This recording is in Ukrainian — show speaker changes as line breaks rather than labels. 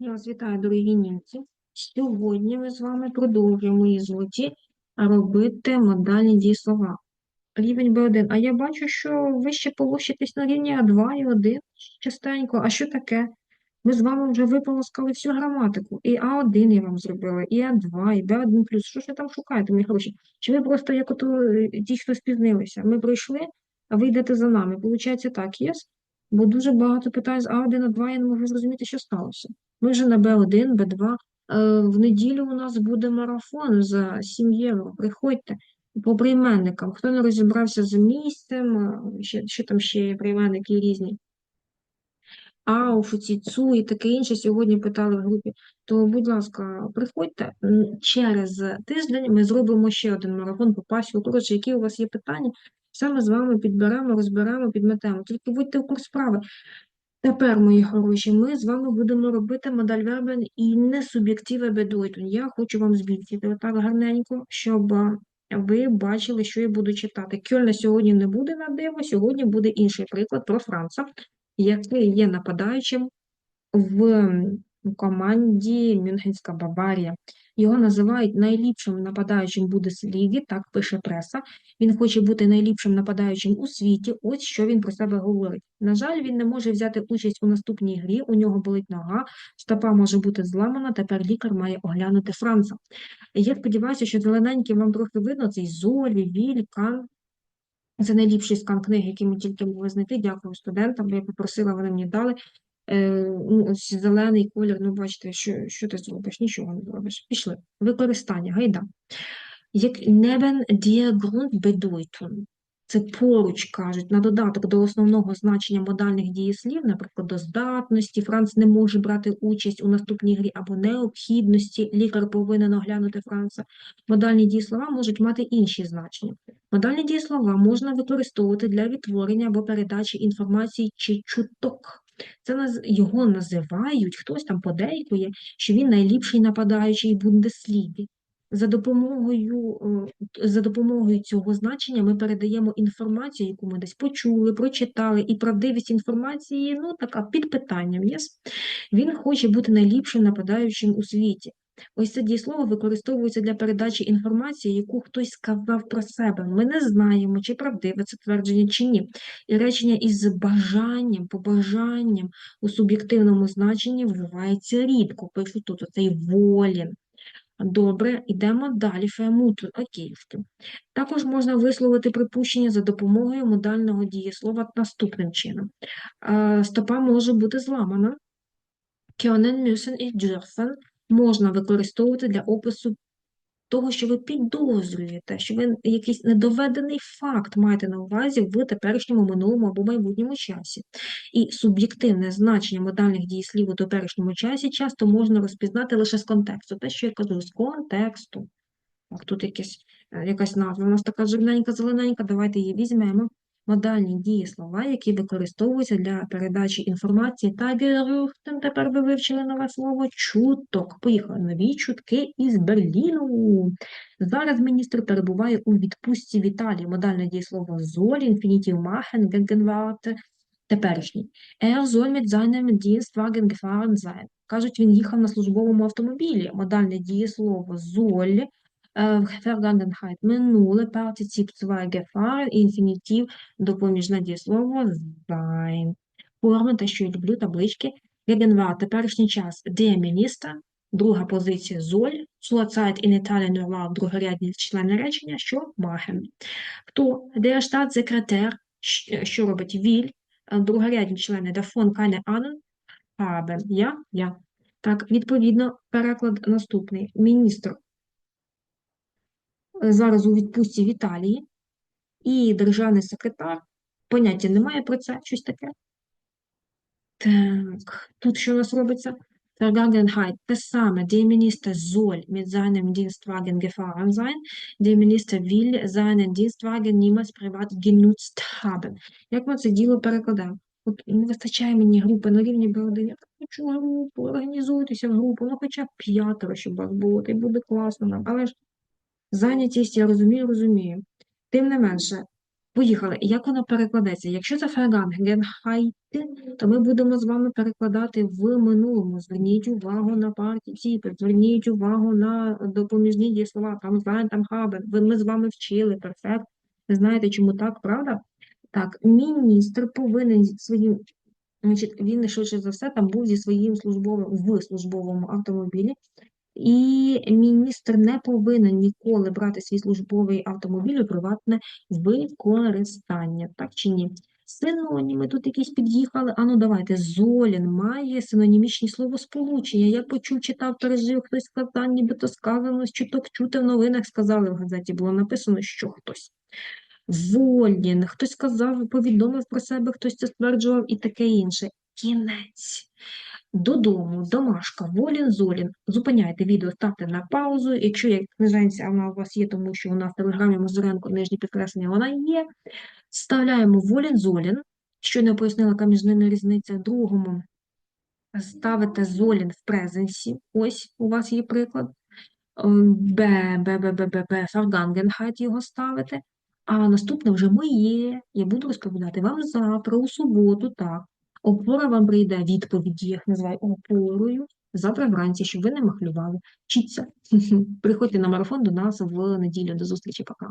Я вас вітаю, дорогі німці. Сьогодні ми з вами продовжуємо мої злоті робити модальні дієслова. Рівень Б1. А я бачу, що ви ще полощитесь на рівні А2 і 1 частенько. А що таке? Ми з вами вже виполоскали всю граматику. І А1 я вам зробила, і А2, і Б1+. Що ж ви там шукаєте, мої хороші? Чи ви просто як ото е, ті, хто спізнилися? Ми пройшли, а ви йдете за нами. Получається так, єс? Бо дуже багато питань з А1, А2, я не можу зрозуміти, що сталося. Ми вже на Б1, Б2. Е, В неділю у нас буде марафон за 7 євро. Приходьте по прийменникам. Хто не розібрався з місцем, ще, що там ще є прийменники різні. Ауф, ціцу і таке інше сьогодні питали в групі. То, будь ласка, приходьте через тиждень. Ми зробимо ще один марафон по пасі. Коротше, які у вас є питання, саме з вами підберемо, розберемо, підметемо. Тільки будьте в курс справи. Тепер, мої хороші, ми з вами будемо робити модель вербен і не суб'єктиве бедойтун. Я хочу вам збільшити отак гарненько, щоб ви бачили, що я буду читати. Кьольна сьогодні не буде на диво, сьогодні буде інший приклад про Франца, який є нападаючим в м, команді Мюнхенська Баварія. Його називають найліпшим нападаючим Бундесліги, так пише преса. Він хоче бути найліпшим нападаючим у світі. Ось що він про себе говорить. На жаль, він не може взяти участь у наступній грі. У нього болить нога, стопа може бути зламана. Тепер лікар має оглянути Франца. Я сподіваюся, що зелененьким вам трохи видно цей Золі, Віль, Кан. Це найліпший скан книги, який ми тільки могли знайти. Дякую студентам, бо я попросила, вони мені дали. Е, ну, ось зелений колір, ну бачите, що, що ти зробиш? Нічого не зробиш. Пішли. Використання, гайда. Як neben der Grundbedeutung. Це поруч, кажуть, на додаток до основного значення модальних дієслів, наприклад, до здатності, Франц не може брати участь у наступній грі або необхідності, лікар повинен оглянути Франца. Модальні дієслова можуть мати інші значення. Модальні дієслова можна використовувати для відтворення або передачі інформації чи чуток. Це його називають, хтось там подейкує, що він найліпший нападаючий Бундесліги. За допомогою, е, за допомогою цього значення ми передаємо інформацію, яку ми десь почули, прочитали, і правдивість інформації, ну, така під питанням. Yes? Він хоче бути найліпшим нападаючим у світі. Ось це дієслово використовується для передачі інформації, яку хтось сказав про себе. Ми не знаємо, чи правдиве це твердження, чи ні. І речення із бажанням, побажанням у суб'єктивному значенні вживається рідко. Пишу тут оцей волін. Добре, йдемо далі. Фемуту, окейськи. Також можна висловити припущення за допомогою модального дієслова наступним чином. Е, Стопа може бути зламана. Können, müssen і dürfen можна використовувати для опису того, що ви підозрюєте, що ви якийсь недоведений факт маєте на увазі в теперішньому, минулому або майбутньому часі. І суб'єктивне значення модальних дієслів у теперішньому часі часто можна розпізнати лише з контексту. Те, що я кажу, з контексту. Так, тут якась, е, якась назва у нас така жирненька, зелененька, давайте її візьмемо. Модальні дієслова, які використовуються для передачі інформації та Gerüchten. Тепер ви вивчили нове слово чуток. Поїхали нові чутки із Берліну. Зараз міністр перебуває у відпустці в Італії. Модальне дієслово soll, інфінітів machen, Gegenwart, теперішній. Er soll mit seinem Dienstwagen gefahren sein. Кажуть, він їхав на службовому автомобілі. Модальне дієслово Е, Vergangenheit – минуле, партицip 2 gefahren, інфінітив, допоміжне дієслово sein. Форми, те, що я люблю, таблички. Gegenwart – теперішній час. Der Minister – друга позиція soll. Zurzeit in Italien Urlaub – другорядні члени речення, що machen. Хто? Der Staatssekretär – що робить? Will. Е, Другорядні члени davon keine Ahnung haben. Я? Я. Так, відповідно, переклад наступний. Міністр е, зараз у відпустці в Італії, і державний секретар, поняття немає про це, щось таке. Так, тут що у нас робиться? Vergangenheit, те саме, der Minister soll mit seinem Dienstwagen gefahren sein, der Minister will seinen Dienstwagen niemals privat genutzt haben. Як ми це діло перекладаємо? От не вистачає мені групи на рівні Б1, я так хочу групу, організуйтеся в групу, ну хоча б п'ятеро, щоб вас було, і буде класно нам. Але ж Зайнятість, я розумію, розумію. Тим не менше, Поїхали. Як воно перекладеться? Якщо це Vergangenheit, то ми будемо з вами перекладати в минулому. Зверніть увагу на партicipi, зверніть увагу на допоміжні дієслова, там sein, там. Ви- Ми з вами вчили, перфект. Ви знаєте, чому так, правда? Так, міністр повинен своїм, значить, він швидше за все там був зі своїм службовим в службовому автомобілі, і міністр не повинен ніколи брати свій службовий автомобіль у приватне використання, так чи ні? Синоніми тут якісь під'їхали. Ану, давайте. Золін має синонімічні словосполучення. Я почув, читав, пережив, хтось сказав, нібито сказано, з чуток чути в новинах, сказали в газеті, було написано, що хтось. Волін, хтось сказав, повідомив про себе, хтось це стверджував і таке інше. Кінець. Додому, домашка, волін, золін. Зупиняйте відео, ставте на паузу. Якщо є книженця, вона у вас є, тому що вона в телеграмі Мозуренко, нижні підкреслення, вона є. Вставляємо волін, золін. Щойно пояснила, яка між ними різниця. Другому ставите золін в презенсі. Ось у вас є приклад. Ем, Б, Б, Б, Б, Б, Б, Vergangenheit його ставите. А наступне вже моє. Я буду розповідати вам завтра, у суботу, так. Опора вам прийде відповіді, я їх називаю опорою. Завтра вранці, щоб ви не махлювали. Вчіться. Приходьте на марафон до нас в неділю. До зустрічі, пока.